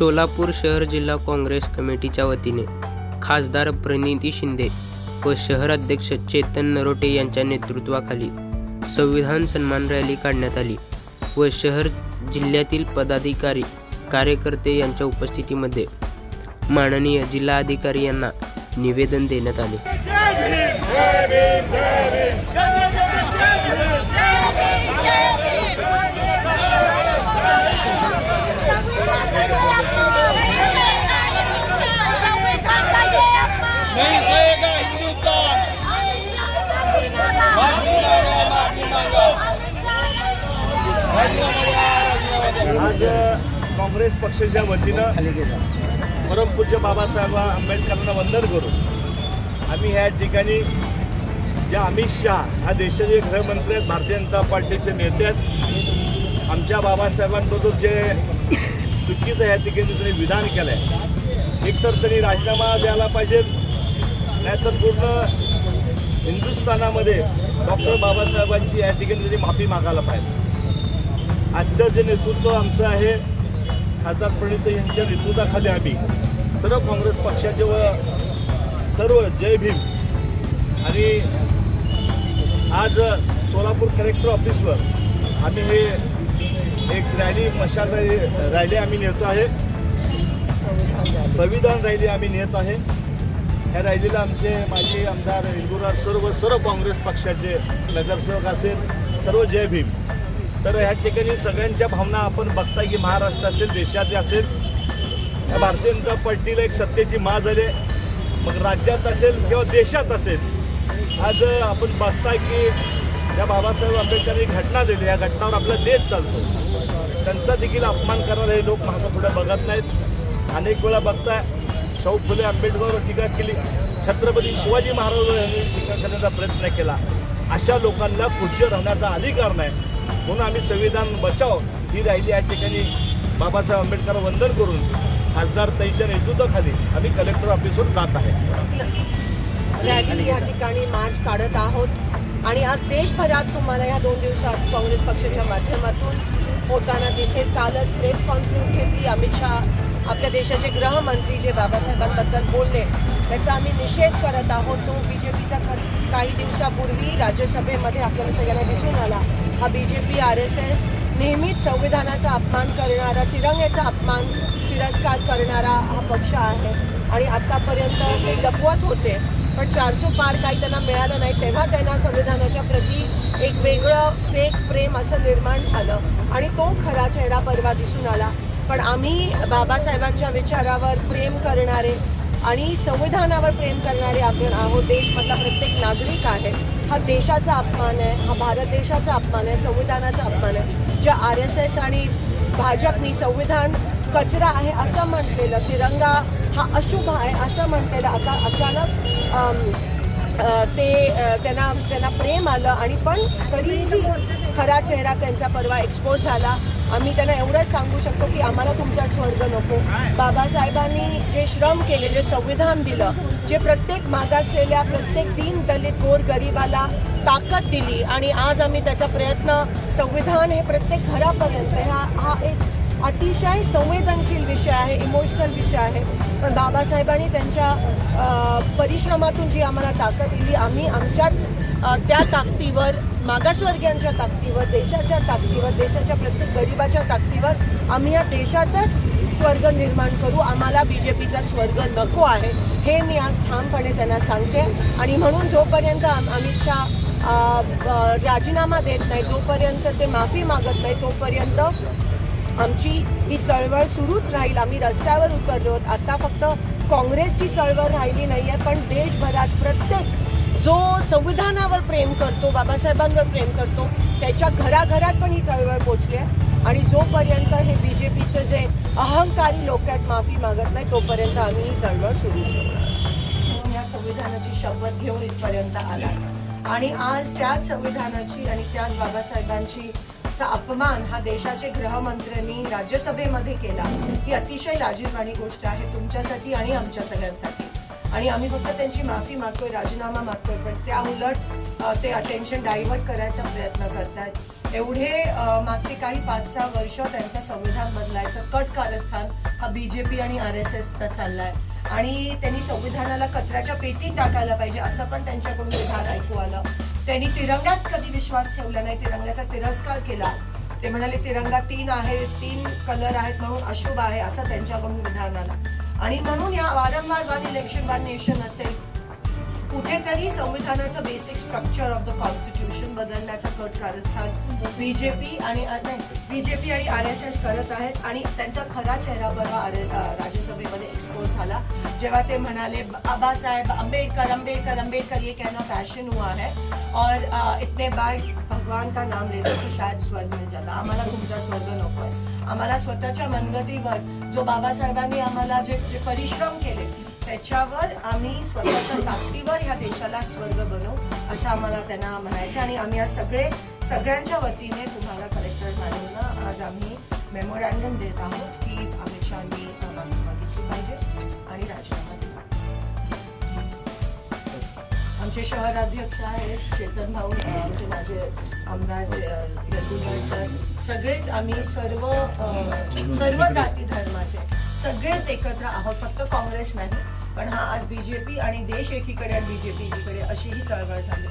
सोलापूर शहर जिल्हा काँग्रेस कमिटीच्या वतीने खासदार प्रणिती शिंदे व शहर अध्यक्ष चेतन नरोटे यांच्या नेतृत्वाखाली संविधान सन्मान रॅली काढण्यात आली व शहर जिल्ह्यातील पदाधिकारी कार्यकर्ते यांच्या उपस्थितीमध्ये माननीय जिल्हाधिकारी यांना निवेदन देण्यात आले. आज काँग्रेस पक्षाच्या वतीनं परमपूज्य बाबासाहेब आंबेडकरांना वंदन करू आम्ही या ठिकाणी जे अमित शहा हा देशाचे गृहमंत्री आहेत भारतीय जनता पार्टीचे नेते आहेत आमच्या बाबासाहेबांबद्दल जे चुकीचं ह्या ठिकाणी त्यांनी विधान केलं आहे एकतर त्यांनी राजीनामा द्यायला पाहिजे नाहीतर पूर्ण हिंदुस्थानामध्ये डॉक्टर बाबासाहेबांची या ठिकाणी त्यांनी माफी मागायला पाहिजे. आजचं जे नेतृत्व आमचं आहे खासदार प्रणित यांच्या नेतृत्वाखाली आम्ही सर्व काँग्रेस पक्षाचे व सर्व जय भीम आणि आज सोलापूर कलेक्टर ऑफिसवर आम्ही हे एक रॅली मशाल रॅली आम्ही नेतो आहे. संविधान रॅली आम्ही नेत आहे. ह्या रॅलीला आमचे माजी आमदार इंदुराज सर्व सर्व काँग्रेस पक्षाचे नगरसेवक असेल सर्व जय भीम. तर ह्या ठिकाणी सगळ्यांच्या भावना आपण बघताय की महाराष्ट्र असेल देशात असेल. या भारतीय जनता पार्टीला एक सत्तेची मा झाली मग राज्यात असेल किंवा देशात असेल आज आपण बघताय की ज्या बाबासाहेब आंबेडकरांनी घटना दिली. या घटनावर आपला देश चालतो. त्यांचा देखील अपमान करणारे हे लोक माझं पुढे बघत नाहीत. अनेक वेळा बघताय शाहू फुले आंबेडकरवर टीका केली. छत्रपती शिवाजी महाराज यांनी टीका करण्याचा प्रयत्न केला. अशा लोकांना खुर्चीवर राहण्याचा अधिकार नाही. म्हणून आम्ही संविधान बचाव ही राहिली या ठिकाणी बाबासाहेब आंबेडकर वंदन करून खासदार तैच्या नेतृत्वाखाली आम्ही कलेक्टर ऑफिसवर जात आहे. रॅली या ठिकाणी मार्च काढत आहोत. आणि आज देशभरात तुम्हाला या दोन दिवसात काँग्रेस पक्षाच्या माध्यमातून होताना दिसेल. कालच प्रेस कॉन्फरन्स घेतली अमित शहा. आपल्या देशाचे गृहमंत्री जे बाबासाहेबांबद्दल बोलले त्याचा आम्ही निषेध करत आहोत. तो बी जे पीचा काही दिवसापूर्वी राज्यसभेमध्ये आपल्याला सगळ्यांना दिसून आला. हा B J P R S S नेहमीच संविधानाचा अपमान करणारा तिरंग्याचा अपमान तिरस्कार करणारा हा पक्ष आहे. आणि आत्तापर्यंत ते लपवत होते पण चारशे पार काही त्यांना मिळालं नाही तेव्हा त्यांना संविधानाच्या प्रती एक वेगळं फेक प्रेम असं निर्माण झालं. आणि तो खरा चेहरा परवा दिसून आला. पण आम्ही बाबासाहेबांच्या विचारावर प्रेम करणारे आणि संविधानावर प्रेम करणारे आपण आहोत देशमधला प्रत्येक नागरिक आहे. हा देशाचा अपमान आहे हा भारत देशाचा अपमान आहे संविधानाचा अपमान आहे. ज्या आर एस एस आणि भाजपनी संविधान कचरा आहे असं म्हटलेलं तिरंगा हा अशुभ आहे असं म्हटलेलं आता अचानक ते त्यांना त्यांना प्रेम आलं आणि पण तरीही खरा चेहरा त्यांचा परवा एक्सपोज झाला. आम्ही त्यांना एवढंच सांगू शकतो की आम्हाला तुमचा स्वर्ग नको. बाबासाहेबांनी जे श्रम केले जे संविधान दिलं जे प्रत्येक मागासलेल्या प्रत्येक दीन दलित गोर गरिबाला ताकद दिली आणि आज आम्ही त्याचा प्रयत्न संविधान हे प्रत्येक घरापर्यंत हा हा एक अतिशय संवेदनशील विषय आहे इमोशनल विषय आहे. पण बाबासाहेबांनी त्यांच्या परिश्रमातून जी आम्हाला ताकद दिली आम्ही आमच्याच त्या ताकदीवर मागासवर्गीयांच्या ताकदीवर देशाच्या ताकदीवर देशाच्या प्रत्येक गरिबाच्या ताकदीवर आम्ही या देशातच स्वर्ग निर्माण करू. आम्हाला बी जे पीचा स्वर्ग नको आहे हे मी आज ठामपणे त्यांना सांगते. आणि म्हणून जोपर्यंत आम- अमित शाह राजीनामा देत नाही जोपर्यंत ते माफी मागत नाही तोपर्यंत आमची ही चळवळ सुरूच राहील. आम्ही रस्त्यावर उतरलो आता फक्त काँग्रेसची चळवळ राहिली नाही आहे पण देशभरात प्रत्येक जो संविधानावर प्रेम करतो बाबासाहेबांवर प्रेम करतो त्याच्या घराघरात पण ही चळवळ पोचली आहे. आणि जोपर्यंत हे बी जे पीचे जे अहंकारी लोक आहेत माफी मागत नाही तोपर्यंत आम्ही ही चळवळ सुरू ठेवणार या संविधानाची शपथ घेऊन इथपर्यंत आला आणि आज त्याच संविधानाची आणि त्याच बाबासाहेबांची चा अपमान हा देशाचे गृहमंत्र्यांनी राज्यसभेमध्ये केला. ही अतिशय लाजीरवाणी गोष्ट आहे तुमच्यासाठी आणि आमच्या सगळ्यांसाठी. आणि आम्ही फक्त त्यांची माफी मागतोय राजीनामा मागतोय पण त्या उलट ते अटेन्शन डायव्हर्ट करायचा प्रयत्न करतात एवढे मागचे काही पाच सहा वर्ष त्यांचं संविधान बदलायचं कट कारस्थान हा बीजेपी आणि आर एस एसचा चाललाय. आणि त्यांनी संविधानाला कचऱ्याच्या पेटीत टाकायला पाहिजे असं पण त्यांच्याकडून विधान ऐकू आलं. त्यांनी तिरंग्यात कधी विश्वास ठेवला नाही तिरंग्याचा तिरस्कार केला. ते म्हणाले तिरंगा तीन आहे तीन कलर आहेत म्हणून अशुभ आहे असं त्यांच्याकडून विधान आला. आणि म्हणून या वारंवार वन इलेक्शन वन नेशन असेल कुठेतरी संविधानाचं basic structure of the constitution बदलण्याचं कट कारस्थान बीजेपी आणि बीजेपी आणि आर एस एस करत आहेत आणि त्यांचा खरा चेहरा बरा आर राज्यसभेमध्ये एक्सपोज झाला. जेव्हा ते म्हणाले बाबासाहेब आंबेडकर आंबेडकर आंबेडकर अम्बेडकर ये कहना फॅशन हुआ है. और इतने बार भगवान का नाम लेते की शायद स्वर्ग मिल जाता आम्हाला तुमचा स्वर्ग नकोय आम्हाला स्वतःच्या मनगतीवर जो बाबासाहेबांनी आम्हाला जे जे परिश्रम केले त्याच्यावर आम्ही स्वतःच्या ताकदीवर ह्या देशाला स्वर्ग बनवू असं आम्हाला त्यांना म्हणायचं आणि आम्ही आज सगळे सगळ्यांच्या वतीने तुम्हाला कलेक्टर मॅडमना आज आम्ही मेमोरँडम देत आहोत की अमित शहानी माफी मागितली पाहिजे आणि राजीनामा आमचे शहराध्यक्ष आहेत चेतन भाऊ आमचे माझे आमदार अ, सर. सगळेच आम्ही सर्व सर्व जाती धर्माचे सगळेच एकत्र आहोत फक्त काँग्रेस नाही पण हा आज बीजेपी आणि देश एकीकडे आणि बीजेपी एकीकडे अशी ही चळवळ झाली.